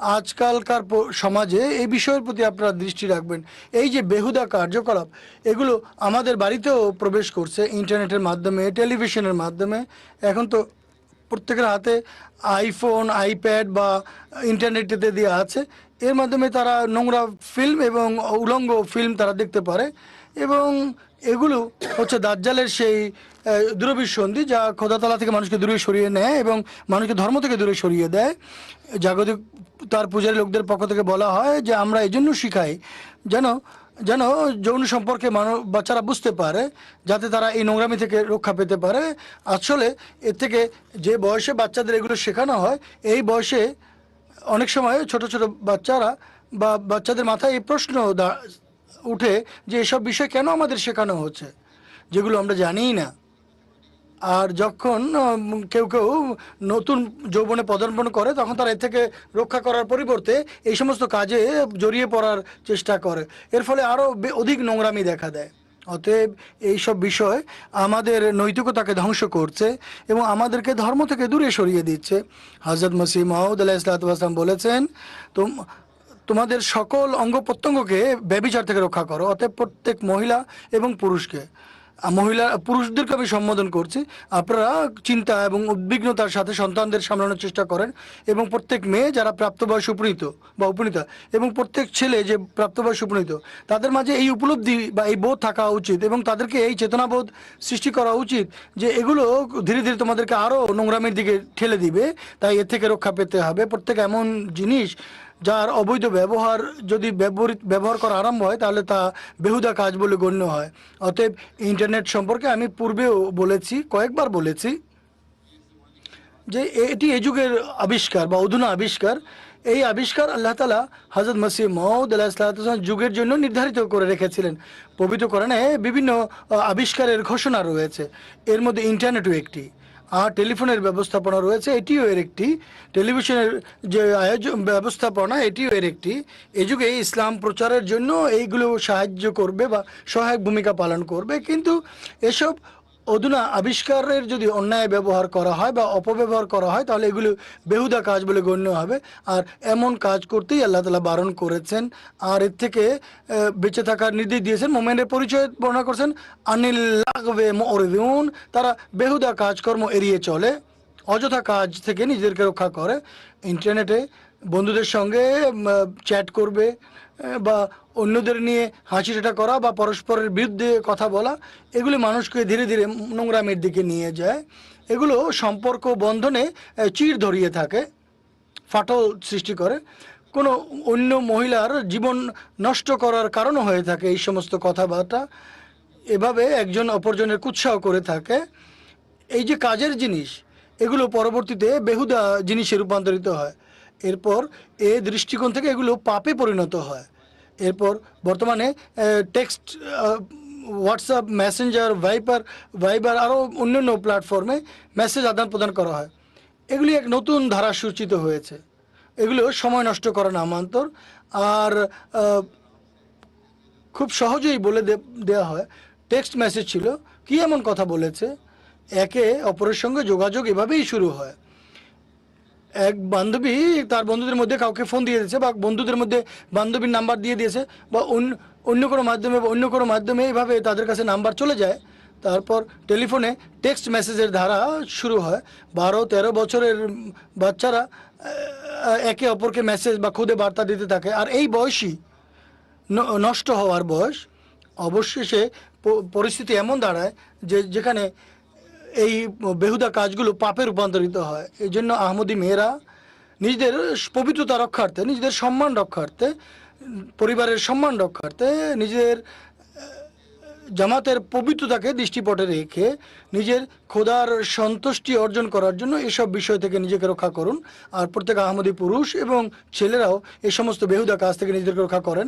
আজকালকার সমাজে এই বিষয়ের প্রতি আপনারা দৃষ্টি রাখবেন। এই যে বেহুদা কার্যকলাপ, এগুলো আমাদের বাড়িতেও প্রবেশ করছে ইন্টারনেটের মাধ্যমে, টেলিভিশনের মাধ্যমে। এখন তো প্রত্যেকের হাতে আইফোন, আইপ্যাড বা ইন্টারনেটেতে দেওয়া আছে। এর মাধ্যমে তারা নোংরা ফিল্ম এবং উলঙ্গ ফিল্ম তারা দেখতে পারে এবং এগুলো হচ্ছে দাজ্জালের সেই দূরবিসন্ধি যা খোদাতলা থেকে মানুষকে দূরে সরিয়ে নেয় এবং মানুষকে ধর্ম থেকে দূরে সরিয়ে দেয়। জাগতিক তার পূজারী লোকদের পক্ষ থেকে বলা হয় যে আমরা এই জন্য শিখাই যেন যেন যৌন সম্পর্কে মানব, বাচ্চারা বুঝতে পারে যাতে তারা এই নোংরামি থেকে রক্ষা পেতে পারে। আসলে এর থেকে যে বয়সে বাচ্চাদের এগুলো শেখানো হয়, এই বয়সে অনেক সময় ছোট ছোট বাচ্চারা বা বাচ্চাদের মাথায় এই প্রশ্ন উঠে যে এসব বিষয় কেন আমাদের শেখানো হচ্ছে, যেগুলো আমরা জানিই না। আর যখন কেউ কেউ নতুন যৌবনে পদার্পণ করে, তখন তারা এর থেকে রক্ষা করার পরিবর্তে এই সমস্ত কাজে জড়িয়ে পড়ার চেষ্টা করে। এর ফলে আরও অধিক নোংরামি দেখা দেয়। অতএব এইসব বিষয় আমাদের নৈতিকতাকে ধ্বংস করছে এবং আমাদেরকে ধর্ম থেকে দূরে সরিয়ে দিচ্ছে। হজরত মসিহ মাহমুদ আলাহ ইসলাতাম বলেছেন, তোম তোমাদের সকল অঙ্গ প্রত্যঙ্গকে ব্যবিচার থেকে রক্ষা করো, অতএব প্রত্যেক মহিলা এবং পুরুষকে। মহিলা, পুরুষদেরকে আমি সম্বোধন করছি। আপনারা চিন্তা এবং উদ্বিগ্নতার সাথে সন্তানদের সামলানোর চেষ্টা করেন এবং প্রত্যেক মেয়ে যারা প্রাপ্তবয়স উপনীত বা উপনীতা এবং প্রত্যেক ছেলে যে প্রাপ্তবয়স উপনীত, তাদের মাঝে এই উপলব্ধি বা এই বোধ থাকা উচিত এবং তাদেরকে এই চেতনাবোধ সৃষ্টি করা উচিত যে এগুলো ধীরে ধীরে তোমাদেরকে আরও নোংরামের দিকে ঠেলে দিবে। তাই এর থেকে রক্ষা পেতে হবে। প্রত্যেক এমন জিনিস যার অবৈধ ব্যবহার যদি ব্যবহৃত ব্যবহার করা আরম্ভ হয়, তাহলে তা বেহুদা কাজ বলে গণ্য হয়। অতএব ইন্টারনেট সম্পর্কে আমি পূর্বেও বলেছি, কয়েকবার বলেছি, যে এটি এ যুগের আবিষ্কার বা অধুনা আবিষ্কার। এই আবিষ্কার আল্লাহ তালা হজরত মসিহ মহম্মদ আল্লাহ যুগের জন্য নির্ধারিত করে রেখেছিলেন। পবিত্র বিভিন্ন আবিষ্কারের ঘোষণা রয়েছে। এর মধ্যে ইন্টারনেটও একটি। আর টেলিফোনের ব্যবস্থাপনা রয়েছে, এটিও এর একটি। টেলিভিশনের যে আয়োজন, ব্যবস্থাপনা, এটিও এর একটি। এই যুগে ইসলাম প্রচারের জন্য এইগুলো সাহায্য করবে বা সহায়ক ভূমিকা পালন করবে, কিন্তু এসব অধুনা আবিষ্কারের যদি অন্যায় ব্যবহার করা হয় বা অপব্যবহার করা হয়, তাহলে এগুলো বেহুদা কাজ বলে গণ্য হবে। আর এমন কাজ করতেই আল্লাহ তালা বারণ করেছেন। আর এর থেকে বেঁচে থাকার নির্দেশ দিয়েছেন। মোমেনের পরিচয় বর্ণনা করছেন, আনিল তারা বেহুদা কাজকর্ম এড়িয়ে চলে, অযথা কাজ থেকে নিজেদেরকে রক্ষা করে। ইন্টারনেটে বন্ধুদের সঙ্গে চ্যাট করবে বা অন্যদের নিয়ে হাসি ঠাট্টা করা বা পরস্পরের বিরুদ্ধে কথা বলা, এগুলি মানুষকে ধীরে ধীরে নোংরামের দিকে নিয়ে যায়। এগুলো সম্পর্ক বন্ধনে চিড় ধরিয়ে থাকে, ফাটল সৃষ্টি করে। কোনো অন্য মহিলার জীবন নষ্ট করার কারণও হয়ে থাকে এই সমস্ত কথাবার্তা। এভাবে একজন অপরজনের কুৎসাহ করে থাকে। এই যে কাজের জিনিস, এগুলো পরবর্তীতে বেহুদা জিনিসে রূপান্তরিত হয়। এরপর এ দৃষ্টিকোণ থেকে এগুলো পাপে পরিণত হয়। এরপর বর্তমানে টেক্সট হোয়াটসঅ্যাপ মেসেঞ্জার ভাইপার ভাইবার আরও অন্যান্য প্ল্যাটফর্মে মেসেজ আদান প্রদান করা হয়। এগুলি এক নতুন ধারা সূচিত হয়েছে। এগুলো সময় নষ্ট করা নামান্তর আর খুব সহজেই বলে দেওয়া হয়। টেক্সট মেসেজ ছিল, কি এমন কথা বলেছে? একে অপরের সঙ্গে যোগাযোগ এভাবেই শুরু হয়। এক বান্ধবী তার বন্ধুদের মধ্যে কাউকে ফোন দিয়ে দিয়েছে বা বন্ধুদের মধ্যে বান্ধবীর নাম্বার দিয়ে দিয়েছে বা অন্য অন্য কোনো মাধ্যমে বা অন্য কোনো মাধ্যমে এইভাবে তাদের কাছে নাম্বার চলে যায়। তারপর টেলিফোনে টেক্সট মেসেজের ধারা শুরু হয়। বারো, তেরো বছরের বাচ্চারা একে অপরকে মেসেজ বা খুদে বার্তা দিতে থাকে। আর এই বয়সই নষ্ট হওয়ার বয়স অবশেষে পরিস্থিতি এমন দাঁড়ায় যে, যেখানে এই বেহুদা কাজগুলো পাপে রূপান্তরিত হয়। এই জন্য আহমদি মেয়েরা নিজেদের পবিত্রতা রক্ষার্থে, নিজেদের সম্মান রক্ষার্থে, পরিবারের সম্মান রক্ষার্থে নিজের জামাতের পবিত্রতাকে দৃষ্টিপটে রেখে নিজের খোদার সন্তুষ্টি অর্জন করার জন্য এসব বিষয় থেকে নিজেকে রক্ষা করুন। আর প্রত্যেক আহমদী পুরুষ এবং ছেলেরাও এই সমস্ত বেহুদা কাজ থেকে নিজেদেরকে রক্ষা করেন।